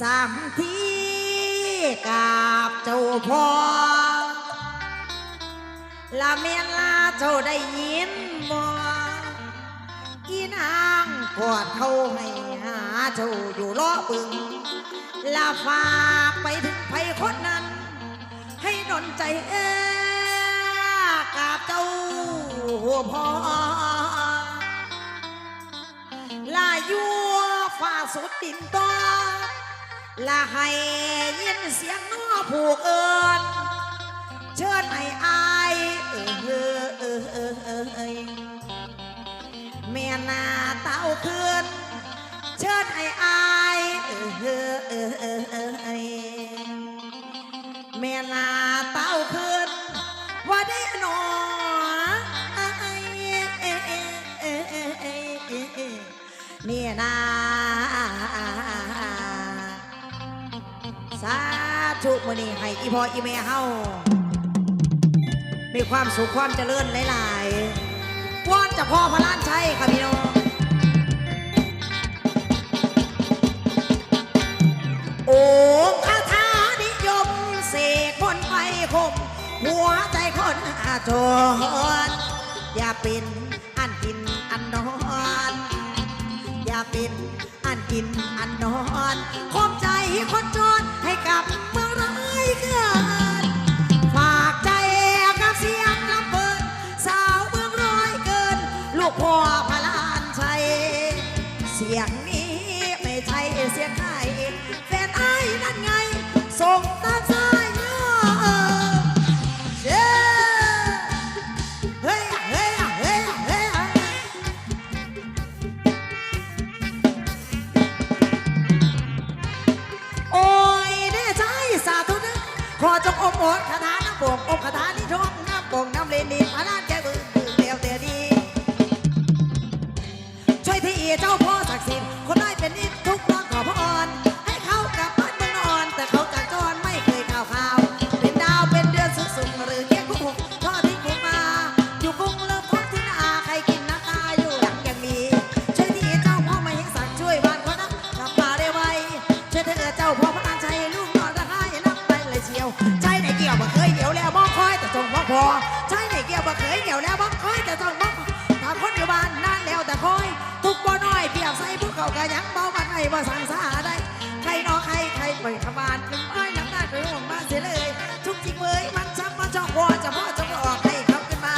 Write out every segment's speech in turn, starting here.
สามทีกับเจ้าพ่อละเมียนลาเจ้าได้ยินบ่อีนางกอดเขาให้หาเจ้าอยู่ล้อบึงลาฝากไปถึงไผคนนั้น ให้ดนใจเอ้กราบเจ้าพ่อลายัวฝ่าสุดดินต่อ ลาให้ยินเสียงน้อผูกเอินเชิญให้อายเออเออเออเออเออเอยแม่นาเต้าคืนเชิญให้อายเออเออเออเออเออเอยแม่าเต้าคืนว่าได้หนอนี่นะ สาธุมือนี้ให้อีพออีเม่เฮามีความสุขความเจริญหลายๆวอนจะพ่อพระล้านชัยค่ะพี่น้องโอ้คาถานิยมเสกคนไปคม หัวใจคนอาจรอย่าเป็นอันกินอันนอนอย่าเป็นอันกินอันนอนคมใจคนจน ขบานเป็นอ้อยน้ำตาไปห่วงบ้านเสียเลย ทุกจริงเว้ยมันช้ำมาจ้องวอจะพ่อจะออกให้เขาขึ้นมา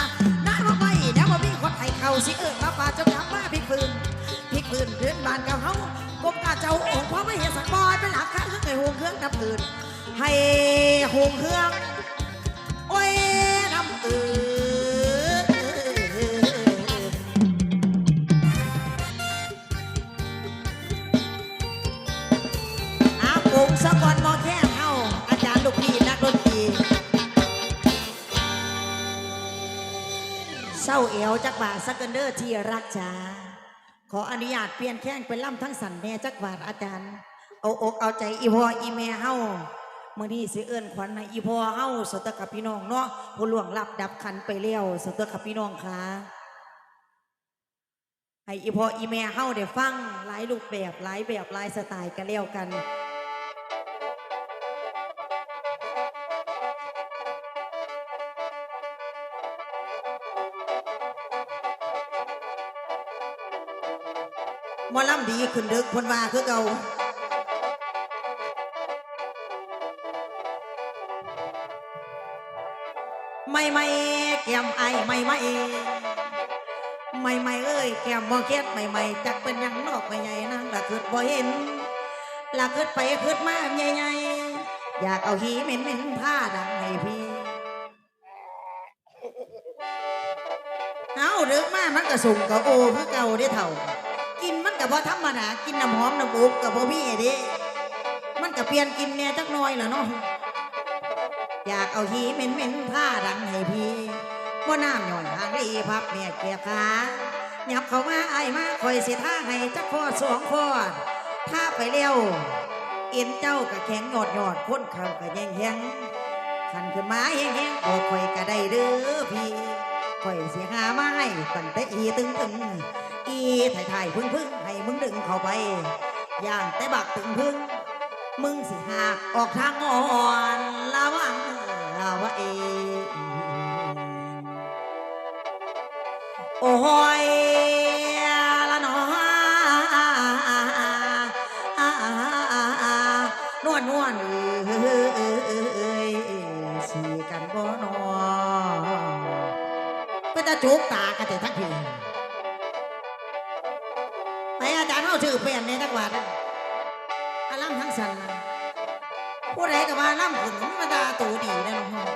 น้ามาไปแล้วมาพี่คนไทยเขาสิเอิญมาป่าจะทำมาพิกปืนพิกปืนเพื่อนบานกับเขากบกาเจ้าองค์พ่อไม่เห็นสักบอยเป็นหลักข้าเครื่องไก่วงเครื่องน้ำอื่นให้ห่วงเครื่อง ที่รักจ้าขออนุญาตเปลี่ยนแข้งเป็นล่ำทั้งสันแม่จักบาทอาจารย์ เอาอกเอาใจอีพออีแม่เฮาเมื่อนี้สิเอิ้นขวัญให้อีพอเฮาสตกับพี่น้องเนาะผู้ล่วงลับดับขันไปแล้วสตกับพี่น้องค่ะให้อีพออีแม่เฮาได้ฟังหลายรูปแบบหลายแบบหลายสไตล์กันแล้วกัน มอลำดีขึ้นดึกพนว่าคือเก่าไม่ไม่แก้มไอไม่ไม่ไม่ไม่เอ้ยแก้มบ่เก็ดไม่ไม่จักเป็นยังนอกไม่ใหญ่นางละคิดบ่เห็นละคิดไปคิดมาใหญ่ๆอยากเอาหีเหม็นเหม็นผ้าดังให้พี่เอาเดึกมามันก็ส่งกับโอคือเก่าได้เท่า กินมันก็บ่ธรรมดากินน้ำหอมน้ำอุบก็บ่มีเด้มันก็เปลี่ยนกินแหน่จักน่อยล่ะเนาะอยากเอาหีเหม็นเหม็นผ้าดังให้พี่บ่น้ำหย่อนทางรีพับแม่เกียร์ขาหยับเข้ามาไอมาคอยสิท่าให้จักพอสองพอถ้าไปเร็วเอ็นเจ้าก็แข็งหยอดหยอดๆคนเข่าก็แยงแยงขันขึ้นมาแยงแยงบอกคอยก็ได้เด้อพี่คอยเสียหาไม้ตั้งแต่อีตึงตึงอีถ่ายถ่ายพึ่งพึ่ง มึงดึงเข้าไป ย่างแต่บักตึงพึ่ง มึงสิหากออกทางอ่อนละวังละวะเองโอ้ยละหนอนวลนวลเอ้ยสีกันบ่นอเป็นตาจุกตากันแต่ทั้งพี เอาถือเปลี่ยนในจังหวัดอาล่ำทั้งสันนะผู้ใดก็ว่าล่ำขึ้นมาดาตูดีนะน้อง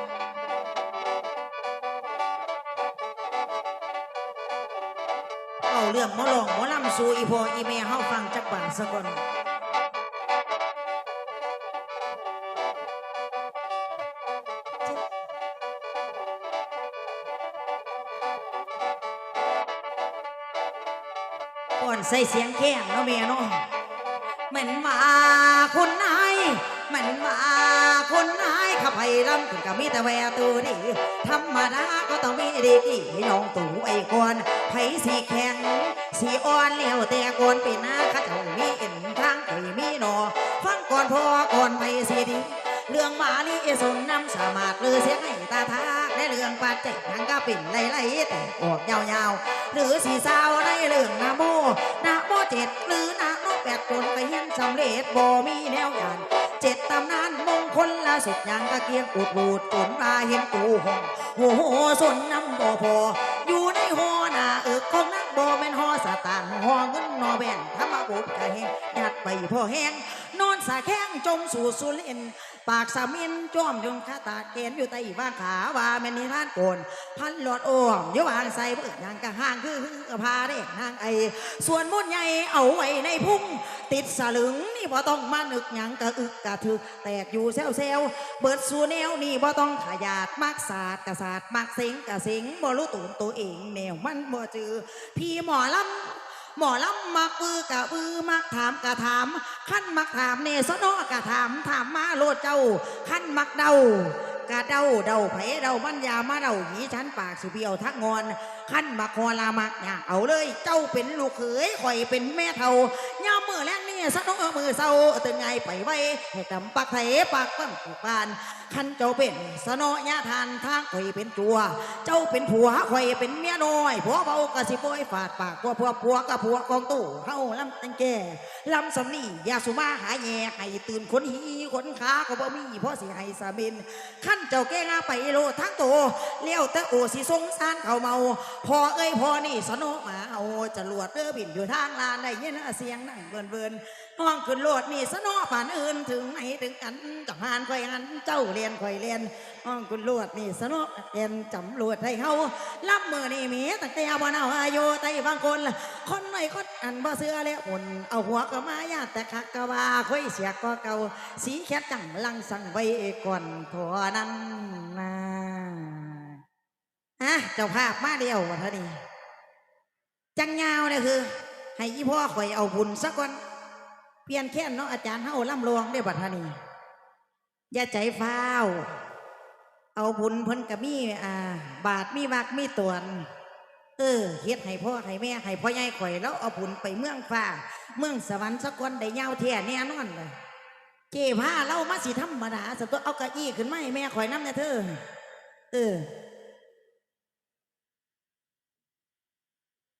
เอาเรื่องหมอลองหมอลำสูอีพออีเมเฮาฟังจักบาทสักก่อน ใส่เสียงแข้งเนาะเมียเนาะเหม็นว่าคนนายเหม็นว่าคนนายขับไผ่ลำถึงกับมีแต่แววตัวดีธรรมดาก็ต้องมีดีกี่น้องตู่ไอ้กวนไผ่สีแข็งสีอ่อนแล้วแต่ก่อนเป็นหน้าข้าเจ้ามีเอ็นทางไผ่มีหนอ ฟังก่อนพอก่อนไปสีดีเรื่องมานี่สนน้ำสามารถลือเสียงให้ตาทากได้เรื่องปาเจ็กนังก็ปิ่นไหลๆแต่ออกยาวๆ หรือสีสาวในเรื่องนาโมนาโมเจ็ดหรือนาโมแปดคนไปเห็นสำเร็จบ่มีแนวยานเจ็ดตำนานมงคลละสุดยังกะเกียงอุดบูดจนมาเห็นตูหงโอ้โหสนน้ำบ่พอ อยู่ในหอหน้าเอิกของนักบ่แม่นหอสตางหอเงินนอแบ่งทำมาบุบกะแหงยัดไปพ่อแห้งน สาแข้งจงสู่สุเลนปากสามินจ้อมยงคาตาเกณฑ์อยู่ใต้ว่าขาว่าแม่นนิทานโกน พันหลอดอ้อมเดี๋ยวางใส่เบิดนางกะห้างคือพาเด้นางไอส่วนมุ่นใหญ่เอาไว้ในพุ่ง ติดสลึงนี่บ่ต้องมานึกหยังกะอึกกะถึกแตกอยู่เซลเซลเบิดสู่แนวนี่บ่ต้องขยาดมักศาสตร์กะศาสตร์มักสิงกะสิงบ่รู้ตูนตัวเองแนวมันบ่จือพี่หมอลำ หมอลำมักบือกะบือมักถามกะถามขั้นมักถามเนสนอกะถามถามมาโลดเจ้าขั้นมักเดากะเดาเดาไผเดามันยามาเดาหีฉันปากสิเบียวทักงอนขั้นมักคอลามักอย่าเอาเลยเจ้าเป็นลูกเขยข่อยเป็นแม่เฒ่ายามือแรงนี่สนอมือเศร้าตื่นไงไปไว้ให้กำปักไถปากปั้มผูกบานขันเจ้าเป็นสนอยาทานทางข่อยเป็นจัว เจ้าเป็นผัวข่อยเป็นเมียน้อยผัวเบากะสิปล่อยฝาดปากผัวผัวผัวกับผัวกองตู้เฮาลำตังแก่ลำสำนียาสุมาหาแย่ให้ตื่นขนหีขนขาก็บ่มีเพราะสิให้สามินขันเจ้าแก้งาไปโลทั้งโตเลี้ยวแต่โอสิสงสารเขาเมาพอเอ้ยพอนี่สนอมาเอาจรวดเรือบินอยู่ทางลานได้ยินเสียงนั่งเบินเบิน ห้องขึ้นโลดนี่สนอผ่านอื่นถึงไหนถึงกันจังหานคอยหันเจ้าเรียนคอยเรียนห้องคุณลวดนี่สนุกเอ็นจำลวดให้เขารับมือนี่มีตั้งแต่บนเอาอายุไต่บางคนล่ะคนไหนคนอันบ่เสื้อแล้วอุ่นเอาหัวก็มาญาติแต่คักกะว่าค่อยเสียก็เก่าสีแคบจังลังสั่งไว้ก่อนทัวนั้นนะฮะเจ้าภาพมาเดียววันนี้จังยาวเนี่ยคือ ให้ยี่พ่อข่อยเอาบุญสักก่อน เปลี่ยนแค่นเนาะอาจารย์เฮาล่ำลวงได้บัดนี้อย่าใจฟ้าว เอาบุญเพิ่นกับมีอ่า บาทมีวักมีตวนเออเฮ็ดให้พ่อให้แม่ให้พ่อใหญ่ข่อยแล้วเอาบุญไปเมืองฟ้า เมืองสวรรค์สักคนได้ยาวแท้แน่นอนเลยเจ้ผ้าเล่ามาสิธรรมดาสตัวเอาเกระอี้ขึ้นมาให้แม่ข่อยน้ำเนี่ยเธอเออ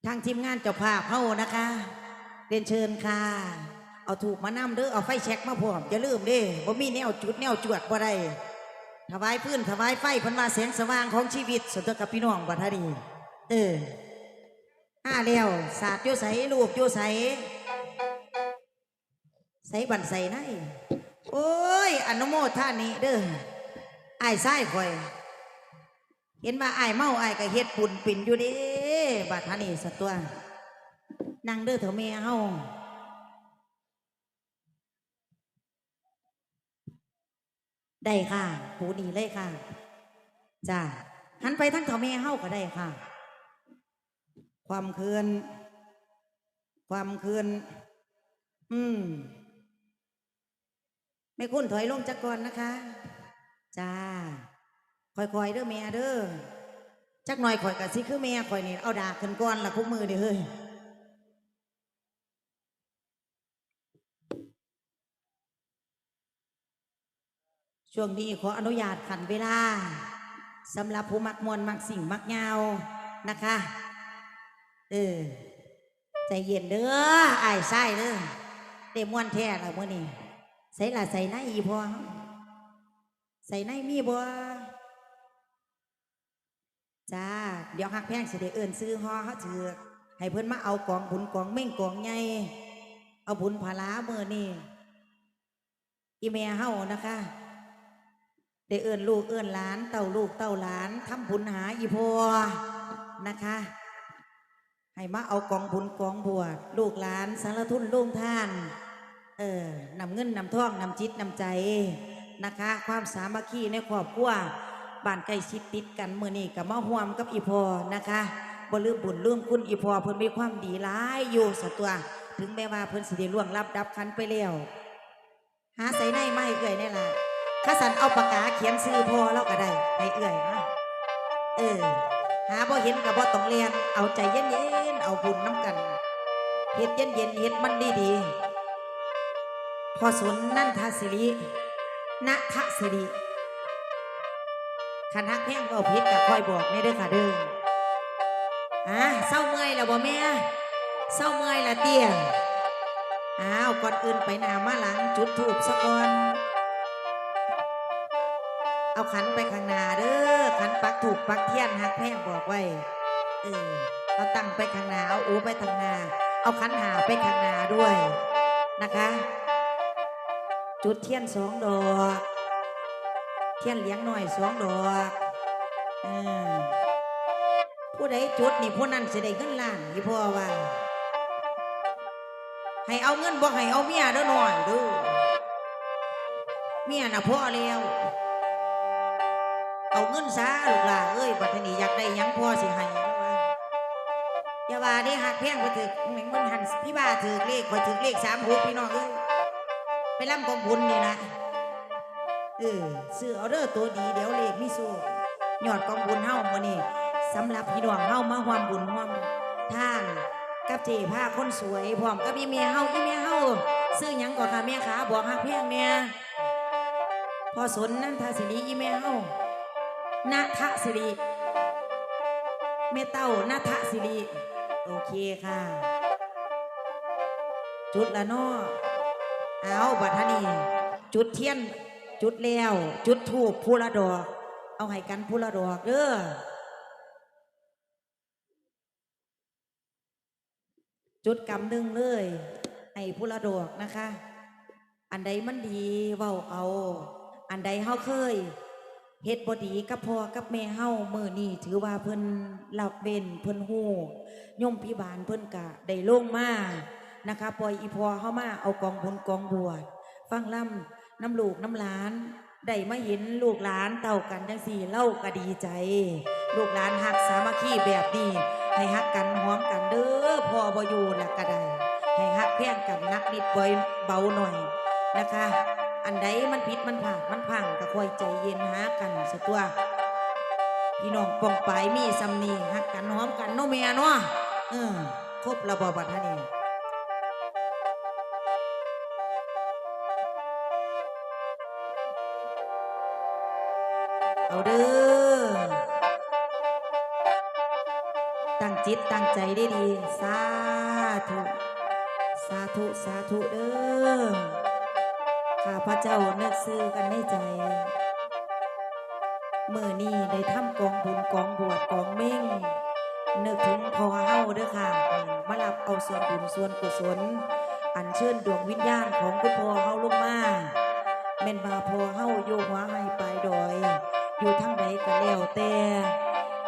ทางทีมงานเจ้าภาพเฮานะคะเรียนเชิญค่ะ เอาถูกมานำเด้อเอาไฟแช็กมาพร้อมอย่าลืมเด้บ่มีแนวจุดแนวจวดบ่ได้ถวายพื้นถวายไฟพันว่าแสงสว่างของชีวิตสุดกับพี่น้องบัดนี้เออห้าแล้วศาสตร์โยใสลูกโยใสใสบันใสไนโอ้ยอนุโมทานิเด้อไอ้ายไส้ข่อย เห็นว่าอายเมาไอายก็เฮ็ดปุ่นปิ่นอยู่เด้บัดท่านี่สตัวนั่งเด้อเถอะแม่เฮา ได้ค่ะหูดีเลยค่ะจ้าหันไปทั้งเถอะแม่เฮาก็ได้ค่ะ ความคืน ความคืน อืมไม่คุ้นถอยลงจากก่อนนะคะ จ้าค่อยๆเด้อแม่เด้อจักหน่อยข่อยกะสิคือแม่ข่อยนี่เอาดาขึ้นก่อนละคุมือเด้อเฮ้ย ช่วงนี้ขออนุญาตขันเวลาสำหรับผู้มักมวนมักสิ่งมักยานะคะ เออ ใจเย็นเด้ออ้ายไส้เด้อเดมวนแท้ละมื้อนี้ใส่ละใส่ในอีพอใส่ในมีบ่จ้า เดี๋ยวฮักแพงเสิได้เอิ้นซื้อฮอเขาถือให้เพิ่อนมาเอากองบุญกองเม่งกองใหญ่เอาบุญพาลาเมื้อนี้อีแม่เฮานะคะ ได้เอิ้นลูกเอิ้นหลาน เต้าลูกเต้าหลานทำบุญหาอีพอนะคะ ให้มาเอากองบุญกองบวชลูกหลานสารทุนลุงท่าน เออนำเงินนำทองนำจิตนำใจนะคะ ความสามัคคีในครอบครัวบ้านใกล้ชิดติดกันมือนี้กับมาห่วมกับอีพอนะคะบ่ลืมบุญลืมคุณอีพอเพิ่นมีความดีหลายอยู่สตัว ถึงแม้ว่าเพิ่นสิได้ล่วงลับดับคันไปแล้วหาใส่ในไม่เอ่ยนี่ละ ข้าสันเอาปากกาเขียนซื้อพอแล้วก็ได้ให้เอื่อยนะเออ หาบ่เห็นกับบ่ต้องเรียนเอาใจเย็นๆเอาบุญน้ำกันเฮ็ดเย็นๆเฮ็ดมันดีๆพอสนนั่นทาสิริณทะสิริคันฮักแพงก็พิษกับคอยบอกนี่เด้ค่ะเด้ออะเศร้าเมื่อยแล้วบ่แม่เศร้าเมื่อยละเตี้ยอ้าวก่อนอื่นไปนามาหลังจุดถูกสะก่อน เอาขันไปข้างหน้าเด้อขันปักถูกปักเทียนหักแพงบอกไว้เออเอาตั้งไปข้างหน้าเอาอูไปทางหน้า เอาขันหาไปข้างหน้าด้วยนะคะ จุดเทียนสองดอก เทียนเลี้ยงหน่อยสองดอกอผู้ใดจุดนี่ผู้นั้นจะได้เงินล้านที่พ่อว่า ให้เอาเงินบอกให้เอาเมียเด้อหน่อยดูเมียน่ะพ่อแล้ว เอาเงินซาลูกหล่าเอ้ยบัดนี้อยากได้ยังพ่อสิให้อย่าว่าได้หักแพงไปถึกแม่งมันหันพี่บ้าถือเลขคอยถือเลขสามหกพี่น้องเอ้ยไปล่ำกองบุญนี่นะเออซื้อเอาเด้อตัวดีเดี๋ยวเลขมีสู้ยอดกองบุญเฮ้ามื้อนี้สำหรับพี่น้องเฮ้ามาร่วมบุญร่วมท่านกับเจผ้าคนสวยพร้อมกับอีเมียเฮ้าอีเมียเฮ้าซื้อยังก่อนค่ะแม่ขาบอกหักแพงเนี่ยพอสนนั่นทาสินีอีเมียเฮา นาทะสิริเมเต้านาทะสิริโอเคค่ะ จุดละนอเอาบัทนีจุดเทียน จุดแล้ว จุดถูกพูละดอก เอาให้กันพูละดอกเด้อจุดกำหนึ่งเลยให้พูละดอกนะคะ อันใดมันดีเว้าเอา อันใดเฮาเคย เฮ็ดบดีกับพ่อกับแม่เฮามือนี้ถือว่าเพิ่นลับเว้นเพิ่นฮู้ยมพิบาลเพิ่นกะได้ลงมานะคะปล่อยอีพ่อเฮามาเอากองบุญกองบวชฟังล่ำน้ำลูกน้ำหลานได้มาเห็นลูกหลานเต่ากันจังสี่เล่าก็ดีใจ ลูกหลานหักสามัคคีแบบนี้ให้หักกันหอมกันเด้อพ่อบ่อยู่แล้วก็ได้ให้หักแพงกันนักนิดบ่อยเบาหน่อยนะคะ อันใดมันผิดมันผ่านมันพังก็ค่อยใจเย็นหากันสตัวพี่น้องปองปายมีสำนีหักกันหอมกันเนาะแม่เนาะเออครบระบอบัดฮะนี่เอาเด้อตั้งจิตตั้งใจได้ดีๆสาธุ สาธุ สาธุเด้อ ข้าพระเจ้านึกซื้อกันในใจเมื่อนี้ได้ทำกองบุญกองบวชกองเม่งนึกถึงพอเฮาเด้อค่ะ มารับเอาส่วนบุญส่วนกุศล อัญเชิญดวงวิญญาณของคุณพ่อเฮาลงมาแม่นบาพอเฮาอยู่หัวให้ปลายดอย อยู่ทั้งใดก็แล้วแต่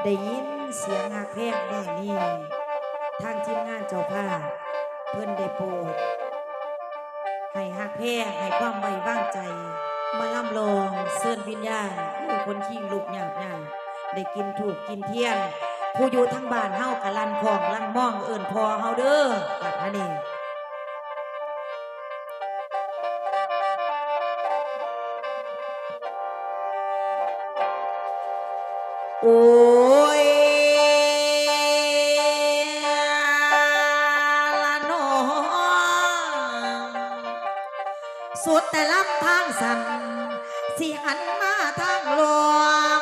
ได้ยินเสียงหักแพงแน่นี่ทางทีมงานเจ้าภาพเพื่อนได้โปรด ให้หักแพงให้ความไว้วางใจ มาล่ำลองเสื่อนวิญญาณผู้คนขี้ลูกหยาบหยาได้กินถูกกินเที่ยง ผู้อยู่ทั้งบ้านเฮากะลันของลันมองเอิ่นพอเฮาเด้อแบบนั้นเองโอ้ สันสิหันมาทางหลวง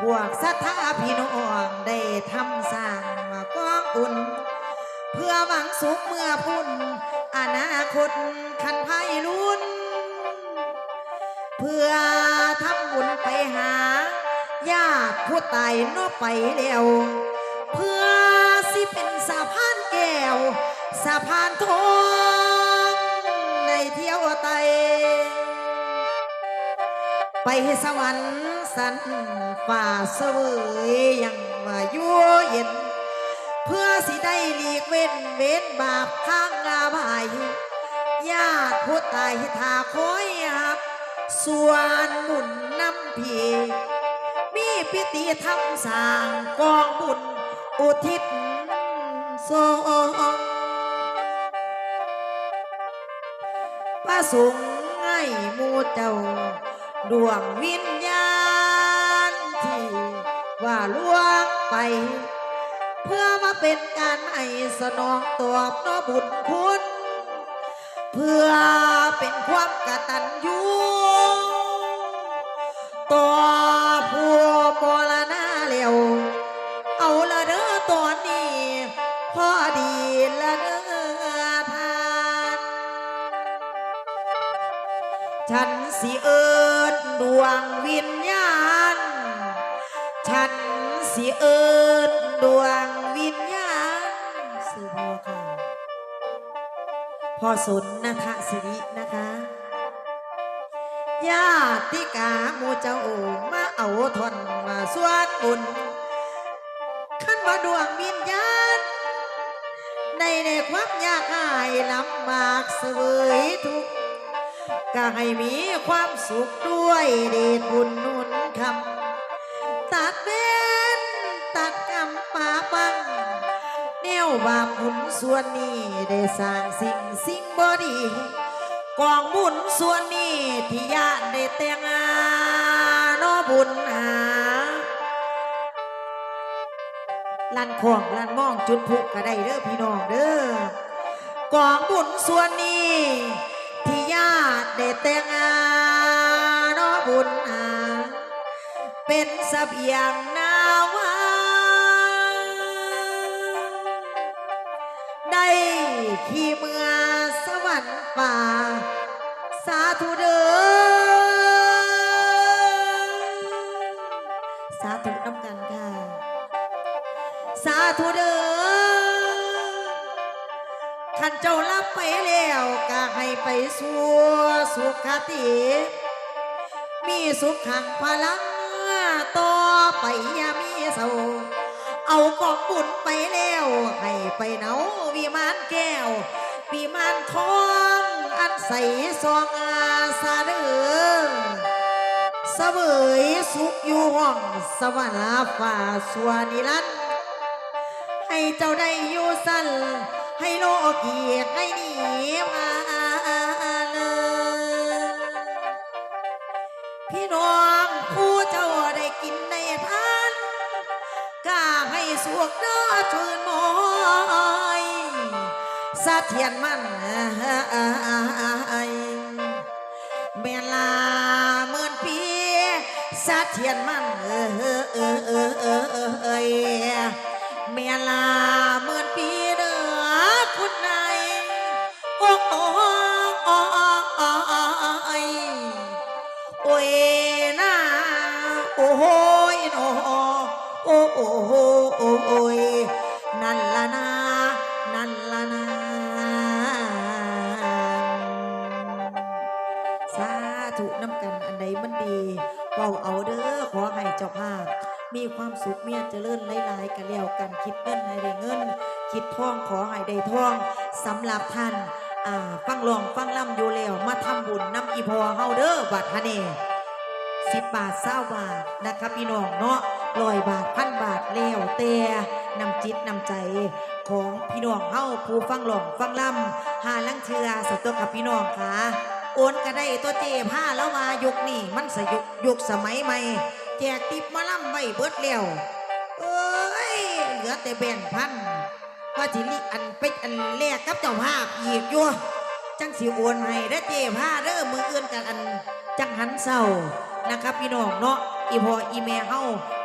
พวกศรัทธาพี่น้องได้ทำสร้างมากองอุ่น เพื่อหวังสุขเมื่อพุ่น อนาคตคันไพลุนเพื่อทำบุญไปหาญาติผู้ตายนอไปแล้วเพื่อสิเป็นสะพานแก้วสะพานทองในเที่ยว ไต ไปสวรรค์สันฝ่าเสวยยังมายั่วเย็น เพื่อสิได้หลีกเว้นเว้นบาปข้างงาบายญาติผู้ตายทาคอยหับส่วนหมุนนำพีมีพิธีทำสางกองบุญอุทิศสงฆ์ประ สงให้มูเจ้าดวงวิญญาณที่ว่าล่วงไป เพื่อมาเป็นการให้สนองตอบนอบุญคุณ เพื่อเป็นความกตัญญูต่อ สิเอิญดวงวิญญาณ ฉันสิเอิญดวงวิญญาณสื่อพ่อค่ะพ่อสนนะคะสิรินะคะญาติกาหมูเจ้ามาเอาทนมาสวดบุญขั้นว่าดวงวิญญาณในในความยากายลำบากเสวยทุกข์ ก็ให้มีความสุขด้วยเดชบุญนุนคำตัดเว้นตัดกรรมป่าปังแนวบาปบุญส่วนนี้ ได้สร้างสิ่งสิ่งบอดีกองบุญส่วนนี้ที่ญาติได้แต่งงานนอบุญหาลันของลันมองจุดพุก็ได้เด้อพี่น้องเด้อกองบุญส่วนนี้ ได้แต่งงานอบุญหาเป็นสเสบียง สู่สุขติ มีสุขขังพลังต่อไปอย่ามีเศร้าเอากองบุญไปแล้ว ให้ไปเนาวิมานแก้ววิมานทองอันใสซองอาสาเด้อเสวยสุขอยู่ห้องสวรรค์ฝ่าสวนิรันดร์ให้เจ้าได้อยู่สั้นให้โลกเกียรให้หนีมา สวกน้อชื่นมอยสะเทียนมันเมลาเมื่อนปีสะเทียนมันเออเออเออเออเออเออเอยเมียลา มีความสุขเมียเจริญหลายๆกันแล้วกันคิดเงินให้ได้เงิน คิดท่องขอให้ได้ท่องสำหรับท่านอ่าฟังลองฟังล่ำอยู่แล้วมาทำบุญน้ำอีพอเฮาเด้อบัดฮะเน่สิบบาทเศร้าบาทนะครับพี่น้องเนาะร้อยบาทพันบาทแล้วแต่นำจิตนำใจของพี่น้องเฮาผู้ฟังหลองฟังล่ำหาลังเทือสตัวกับพี่น้องค่ะโอนก็ได้ตัวเจผ้าแล้วมายุคนี้มันสยุคยุคสมัยใหม่ แจกติบมาล่ำไว้เบิดแล้วเอ้ยเหลือแต่แบ่งพันว่าสิลิอันเป็ดอันแรกกับเจ้าภาพอีกอยู่จังสิโอนให้ได้เจ้ผ้าเด้อมืออื่นกันอันจังหันเศร้านะครับพี่น้องเนาะอีพออีแม่เฮา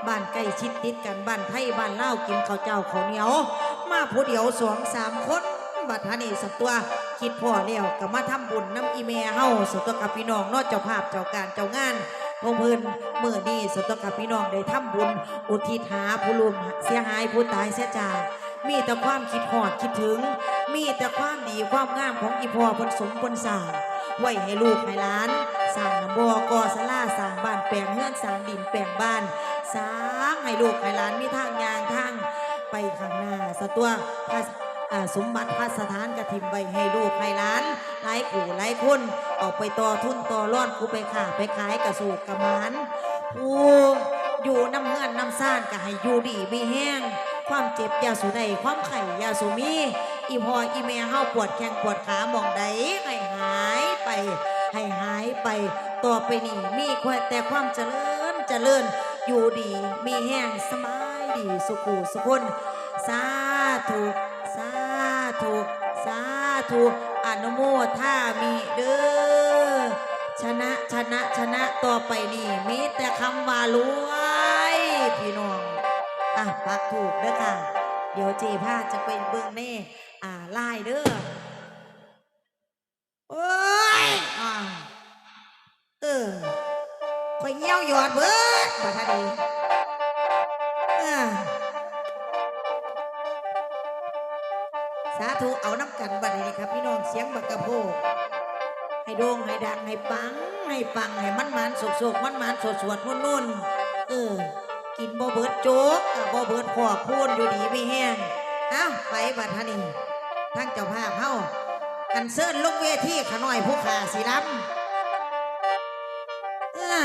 บ้านใกล้ชิดติดกันบ้านไทยบ้านเล่ากินข้าวเจ้าข้าวเหนียว มาผู้เดียวสองสามคนบัดทานี่สักตัวคิดพ่อแล้วก็มาทำบุญน้ำอีแม่เฮาสักตัวกับพี่น้องเนาะเจ้าภาพเจ้าการเจ้างาน พงเพิ่นเมื่อนี้สตกับพี่น้องได้ทำบุญ อุทิศหาผู้ลุมเสียหายผู้ตายเสียจากมีแต่ความคิดหอดคิดถึง มีแต่ความดีความงามของอีพอเพนสมเพนสร้างไว้ให้ลูกให้หลาน สร้างน้ำบ่อกอสลาสร้างบ้านแปลงเฮือนสร้างดินแปลงบ้าน สร้างให้ลูกให้หลานมีทางยางทางไปข้างหน้าสตัวพา สมบัติพระสถานกระถิมไว้ให้ลูกให้หลานหลายผู้หลายคนออกไปต่อทุนต่อร่อนกูไปขาไปขายกระสูกกระมานผู้อยู่น้ำเงื่อนน้ำซ่านก็ให้อยู่ดีมีแห้ง ความเจ็บยาสูใดความไข่ยาสูมี อีพออีแม่เฮาปวดแข้งปวดขามองใดให้หายไป ให้หายไป ต่อไปนี่มีแต่ความเจริญเจริญ อยู่ดีมีแห้งสบายดีสุขุสุขคนสาธุ ธุอนุโมทามิเด้อชนะชนะชนะต่อไปนี่มีแต่คำว่ารวยพี่น้องอะปักถูกเด้อค่ะ เดี๋ยวเจพาจะไปเบิ่งแน่อ่าไล่เด้อโอ้ยอ่าเออคอยเงี้ยวยอดเบิดบัดทัน ธุเอาน้ำกันบัดนี้ครับ พี่น้องเสียงบักกะโพกให้โด่งให้ดังให้ปังให้ปังให้มันมันสุกสุกมันมันสดสวดนุ่นนุ่นเออ กินบ่เบิดโจ๊กบ่เบิดขอบพูนอยู่ดีไม่แห้งเอ้าไปบัดทานี่ทางเจ้าภาพเฮากันเซิร์นลงเวทีขน่อยผู้ขาสีลำอ่า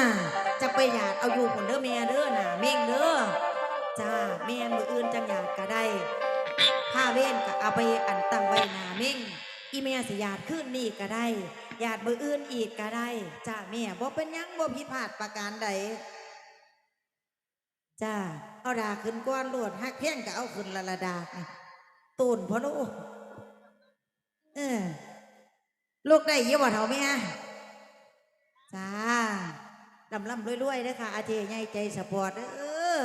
จะไปหยาดเอาอยู่คนเด้อแม่เด้อน่ะเม่งเด้อจ้าแม่มืออื่นจังหยาดก็ได้ ผ้าเว้นก็เอาไปอันตั้งไว้น้าเม่งอีเมียสิญาติขึ้นนี่ก็ได้ญาติมืออื่นอีกก็ได้จ้าแม่บ่เป็นยังบ่ผิดพลาดประการใดจ้าเอาดาขึ้นก้อนโลดหักเพียงก็เอาขึ้นละละดาตูนพ่อลูกเออลูกได้เยอะบ่เท่าแม่จ้าลำลำรวยๆเด้อค่ะอาเจใหญ่ใจสปอร์ตเด้อ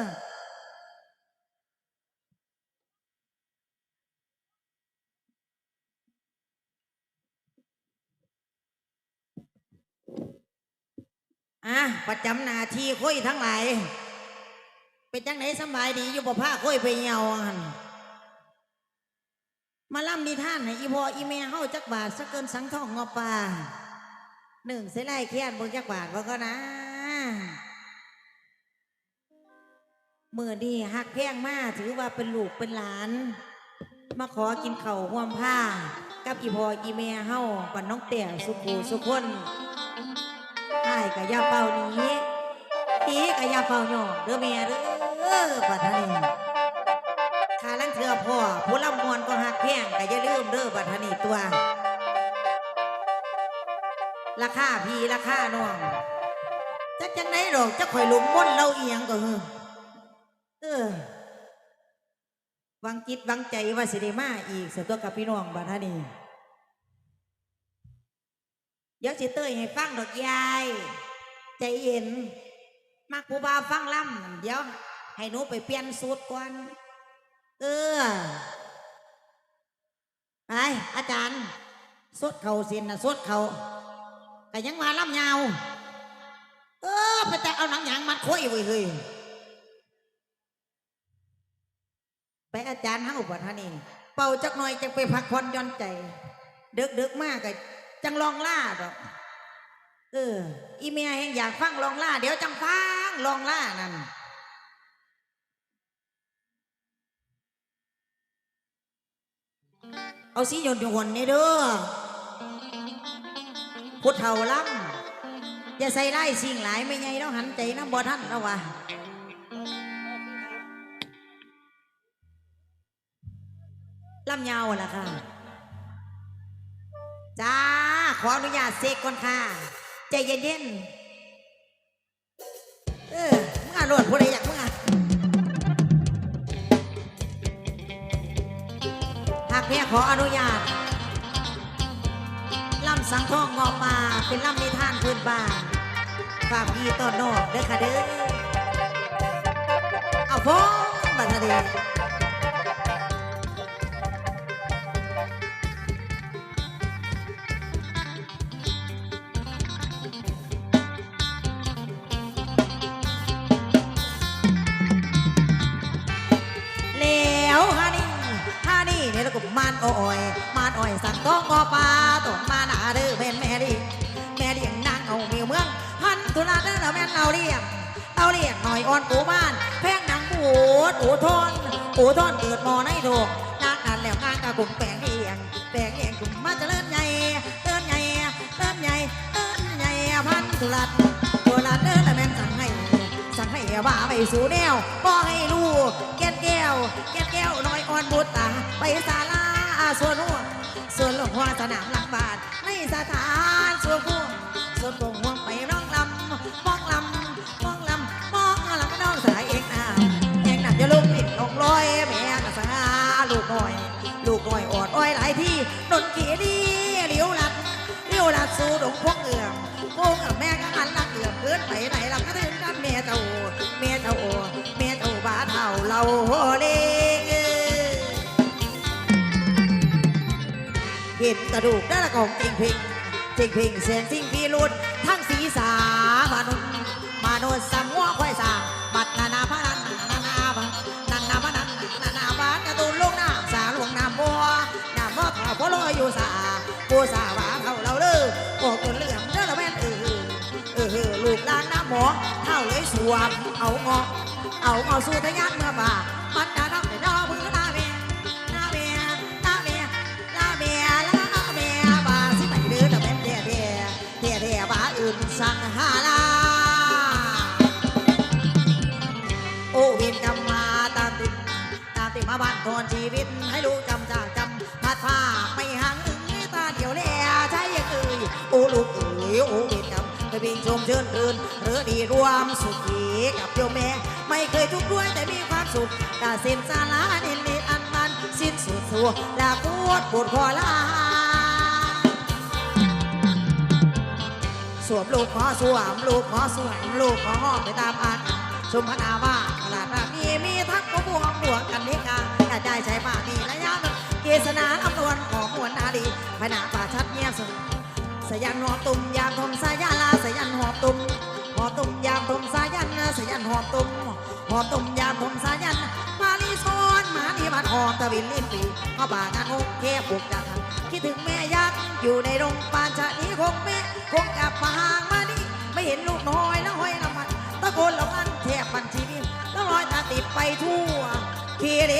อะประจำหนาทีคุยทั้งหลายเป็นจังไหนสบายดีอยู่บ่ผ้าคุยไปเหี่ยวหันมาล่ำนิท่านให้อีพ่ออีแม่เฮาจักบาทสักเกินสังทองงอป่าหนึ่งเสไล่เคียนบิ่งจักบาทบ่ก็นะเมื่อนี้หักแพงมาถือว่าเป็นลูกเป็นหลาน มาขอกินเข้าห่วมผ้า กับอีพ่ออีแม่เฮาปันน้องเตี่ยสุขูสุขคน ไอ้กะยาเป่านี้อีกะยาเป่าหยองเด้อแม่เด้อปัดทะนีขาลังเถื่อพ่อผู้ลำมวนก็หักแพงกะอย่าลืมเด้อปัดนีตัว ราคาพี่ราคาน้องจักจังไหนดอกจะข่อยหลุมม่นเล่าเอียงก็เฮอเออวางจิตวางใจว่าสิได้มาอีกเสียตัวกับพี่น้องบัดนีเดี๋ยวสิเต้ยให้ฟังดอกยาย ใจเย็น มักผู้บ่าวฟังล่ำเดี๋ยวให้หนูไปเปลี่ยนสูตรก่อน เออไปอาจารย์สดเขาเสินนะสดเขาแต่ยังมาล่ำยาว เออ ไปแต่เอาหนังหยางมัดคุยไว้เฮ้ยไปอาจารย์เฮาบ่ท่านี่ เป่าจักหน่อยจังไปพักผ่อนย่อนใจ เดึกดึกๆมากก็ จังลองล่าดอก เออ อีเมียเห่งอยากฟังลองล่า เดี๋ยวจังฟังลองล่านั่นเอาสิโยนโยนนี่เด้อพุทธเถาล้ำอย่าใส่ไล่สิ่งหลายไม่ไงเราหันใจน้ำบ่ท่านแล้ววะลำยาวล่ะค่ะ จ้า ขออนุญาตเสกก่อนค่ะ ใจเย็นๆ เออมึงอะโหลดผู้ใดอยากมึงอะหากแม่ขออนุญาตล่ำสังทองงอมา เป็นล่ำนิทานพื้นบ้านฝากพี่ต้นนอกเด้อค่ะเด้อ เอาพ้องบัดนี้แล้ เอาเลียงเอาเลียงหน่อยอ่อนปูบ้านแพงหนังปูดอูทอนอูทอนเกิดมอในโถกนางนั้นแล้วงานกะกลุ่มแปลงเอียงแปลงเอียงกลุ่มมาเจะเลื่อนใหญ่เลื่อนใหญ่เลื่อนใหญ่เลื่อนใหญ่พันธุระธุระเด้อแล้วแม่นสั่งให้สั่งให้ว่าไปสู่แนวบ่ให้ลูกแก้นแก้วแก้นแก้วน้อยอ่อนบุตรตาไปศาลาส่วนหัวส่วนหลวงพ่อสนามหลังบ้านในสถานส่วนผู้ส่วนผู้ห่วงไปร้องลำมอง อ้อยหลายที่ดนขี่ดีเหลียวหลัดเลี้ยวลัดสู่ดงพวกเอื่อมพวกเอื่อมแม่ก็หันหลังเอือมเกินไปไหนเราก็ถึงกับเมียเจ้าเมียเจ้าเมียเจ้าบ้าเท่าเราโหเล็กเห็นกระดูกได้ละของจริงพิงจริงพิงเสียงสิ่งพีรุดทั้งศีรษามนุษย์มนุษย์สมหัวควายสาม อยู่สาผู้สาว่าเขาเราเด้อโอ้จนเหลืองเด้อละแม่นเออเออลูกหลานน้ำหมอเท่าเลยสวมเอางอเอาเอสู่ทะยานเมื่อบ่ามันดาดอกได้ดอกมือหน้าเมียหน้าเมียหน้าเมียหน้าเมียหน้าเมียบาสิไปเด้อละแม่นเด้อเด้อเด้อเด้อบาอื่นสังหาลาโอเวนกรรมมาตามติดตามติดมาบ้านทอนชีวิตให้รู้จำจาก วนกรรมไปบิงชมเชิญเดินหรือดีรวมสุขีกับโยมแม่ ไม่เคยทุกข์ด้วยแต่มีความสุขกาเส้นสาลาเนนเนตอันมันสิ้นสุดสัวลาปวดปวดคอลาสวมลูกขอสวมลูกขอสวมลูกขอหอมไปตามอันชมพนาว่าตลาดมีมีทั้งพวกบวงบวกกันนิกากระจายใช้ป่านีและยามเกษนาอำนวลของมวลนาดีพนาป่าชัดเงียบสงบสยันอตุ่ม อบตุ่มหอบตุ่มยามทมสายันมาลีซ้อนมาดีบัดหอมตะวินลิ้นปีเอาป่างานงกแคบบุกจังคิดถึงแม่ยักษ์อยู่ในโรงปานชะนี้คงแม่คงกลับมาห่างมานี่ไม่เห็นลูกน้อยแล้วห้อยน้ำมันตะโกนละมันแทบบันชีวิตแล้วลอยตาติดไปทั่วคีเร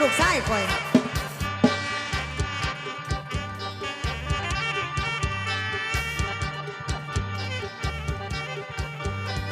ลูกชายข่อย